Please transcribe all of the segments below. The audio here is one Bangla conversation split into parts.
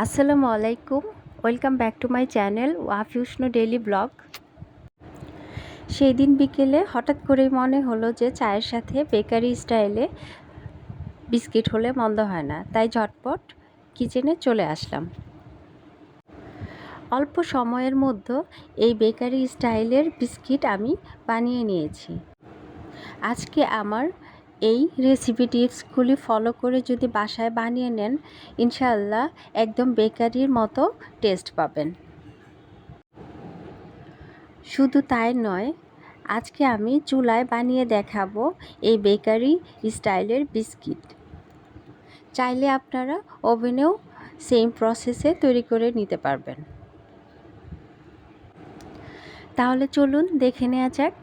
আসসালামু আলাইকুম। Welcome back to my channel ওয়াফিউষ্ণ daily blog সেই দিন বিকেলে হঠাৎ করেই মনে হলো যে চায়ের সাথে বেকারি স্টাইলে বিস্কিট হলে মন্দ হয় না, তাই ঝটপট কিচেনে চলে আসলাম। অল্প সময়ের মধ্যে এই বেকারি স্টাইলের বিস্কিট আমি বানিয়ে নিয়েছি। আজকে আমার এই রেসিপি টিপসগুলি ফলো করে যদি বাসায় বানিয়ে নেন, ইনশাআল্লাহ একদম বেকারির মতো টেস্ট পাবেন। শুধু তাই নয়, আজকে আমি চুলায় বানিয়ে দেখাবো এই বেকারি স্টাইলের বিস্কিট। চাইলে আপনারা ওভেনেও সেম প্রসেসে তৈরি করে নিতে পারবেন। তাহলে চলুন দেখে নেওয়া যাক।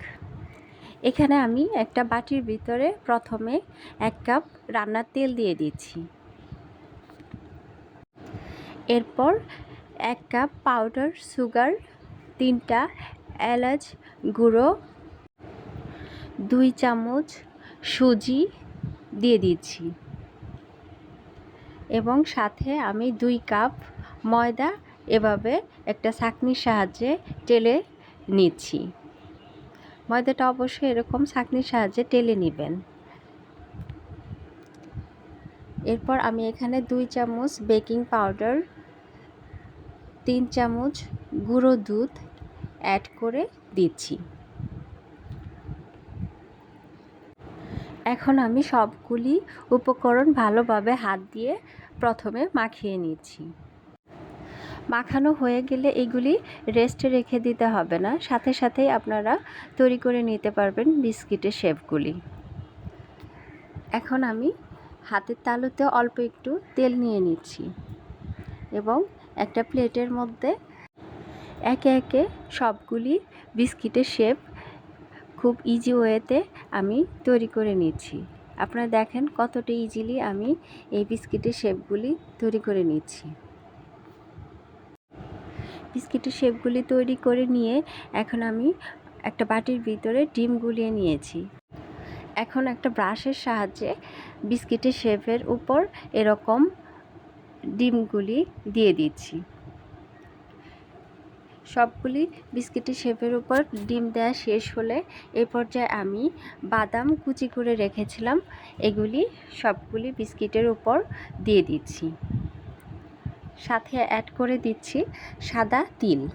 এখানে আমি একটা বাটির ভিতরে প্রথমে এক কাপ রান্নার তেল দিয়ে দিচ্ছি। এরপর এক কাপ পাউডার, সুগার, তিনটা এলাচ গুঁড়ো, দুই চামচ সুজি দিয়ে দিচ্ছি। এবং সাথে আমি দুই কাপ ময়দা এভাবে একটা ছাঁকনির সাহায্যে টেলে নিচ্ছি। ময়দাটা অবশ্যই এরকম ছাঁকনির সাহায্যে টেলে নেবেন। এরপর আমি এখানে দুই চামচ বেকিং পাউডার, তিন চামচ গুঁড়ো দুধ অ্যাড করে দিচ্ছি। এখন আমি সবগুলি উপকরণ ভালোভাবে হাত দিয়ে প্রথমে মাখিয়ে নিচ্ছি। মাখানো হয়ে গেলে এগুলি রেস্টে রেখে দিতে হবে না। সাথে সাথেই আপনারা তৈরি করে নিতে পারবেন বিস্কিটের শেপগুলি এখন আমি হাতের তালুতে অল্প একটু তেল নিয়ে নিচ্ছি এবং একটা প্লেটের মধ্যে একে একে সবগুলি বিস্কিটের শেপ খুব ইজি ওয়েতে আমি তৈরি করে নিচ্ছি। আপনারা দেখেন কতটা ইজিলি আমি এই বিস্কিটের শেপগুলি তৈরি করে নিচ্ছি। বিস্কিটের শেপগুলি তৈরি করে নিয়ে এখন আমি একটা বাটির ভিতরে ডিম গুলিয়ে নিয়েছি। এখন একটা ব্রাশের সাহায্যে বিস্কিটের শেপের উপর এরকম ডিমগুলি দিয়ে দিচ্ছি। সবগুলি বিস্কিটের শেপের উপর ডিম দেওয়া শেষ হলে এই পর্যায়ে আমি বাদাম কুচি করে রেখেছিলাম। এগুলি সবগুলি বিস্কিটের উপর দিয়ে দিচ্ছি। সাথে অ্যাড করে দিচ্ছি সাদা তিল।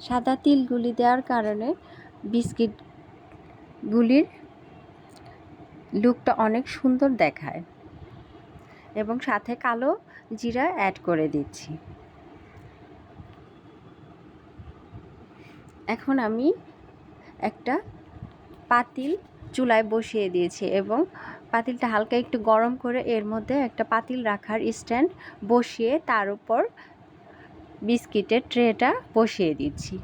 সাদা তিলগুলি দেওয়ার কারণে বিস্কিটগুলির লুকটা অনেক সুন্দর দেখায়। এবং সাথে কালো জিরা অ্যাড করে দিচ্ছি। এখন আমি একটা পাতিল চুলায় বসিয়ে দিয়েছি এবং পাতিলটা হালকা একটু গরম করে এর মধ্যে একটা পাতিল রাখার স্ট্যান্ড বসিয়ে তার উপর বিস্কিটের ট্রেটা বসিয়ে দিচ্ছি।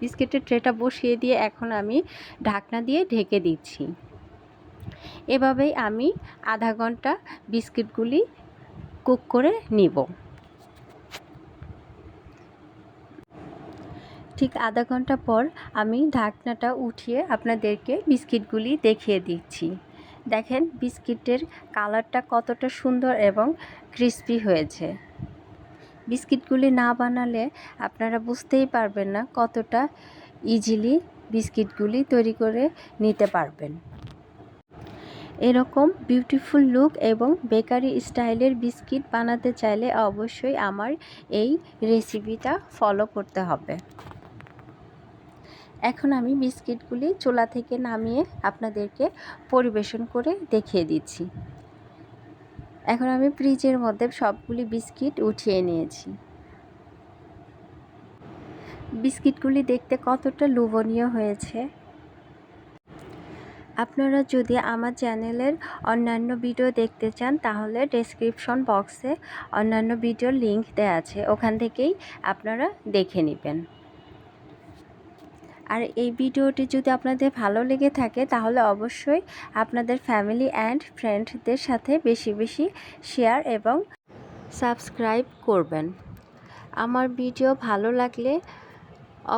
বিস্কিটের ট্রেটা বসিয়ে দিয়ে এখন আমি ঢাকনা দিয়ে ঢেকে দিচ্ছি। এভাবেই আমি আধা ঘণ্টা বিস্কিটগুলি কুক করে নিব। ঠিক আধা ঘণ্টা পর আমি ঢাকনাটা উঠিয়ে আপনাদেরকে বিস্কিটগুলি দেখিয়ে দিচ্ছি। দেখেন বিস্কিটের কালারটা কতটা সুন্দর এবং ক্রিস্পি হয়েছে। বিস্কিটগুলি না বানালে আপনারা বুঝতেই পারবেন না কতটা ইজিলি বিস্কিটগুলি তৈরি করে নিতে পারবেন। এরকম বিউটিফুল লুক এবং বেকারি স্টাইলের বিস্কিট বানাতে চাইলে অবশ্যই আমার এই রেসিপিটা ফলো করতে হবে। এখন আমি বিস্কিটগুলি চোলা থেকে নামিয়ে আপনাদেরকে পরিবেশন করে দেখিয়ে দিচ্ছি। এখন আমি ফ্রিজের মধ্যে সবগুলি বিস্কিট উঠিয়ে নিয়েছি। বিস্কিটগুলি দেখতে কতটা লোভনীয় হয়েছে। আপনারা যদি আমার চ্যানেলের অন্যান্য ভিডিও দেখতে চান, তাহলে ডেসক্রিপশন বক্সে অন্যান্য ভিডিওর লিংক দেওয়া আছে। ওখান থেকেই আপনারা দেখে নেবেন। আর এই ভিডিওটি যদি আপনাদের ভালো লেগে থাকে, তাহলে অবশ্যই আপনাদের ফ্যামিলি অ্যান্ড ফ্রেন্ডদের সাথে বেশি বেশি শেয়ার এবং সাবস্ক্রাইব করবেন। আমার ভিডিও ভালো লাগলে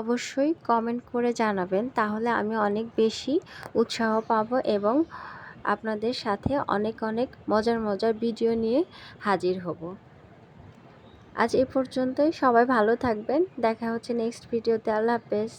অবশ্যই কমেন্ট করে জানাবেন, তাহলে আমি অনেক বেশি উৎসাহ পাব এবং আপনাদের সাথে অনেক অনেক মজার মজার ভিডিও নিয়ে হাজির হব। আজ এ পর্যন্তই, সবাই ভালো থাকবেন, দেখা হচ্ছে নেক্সট ভিডিওতে আল্লাহ হাফেজ।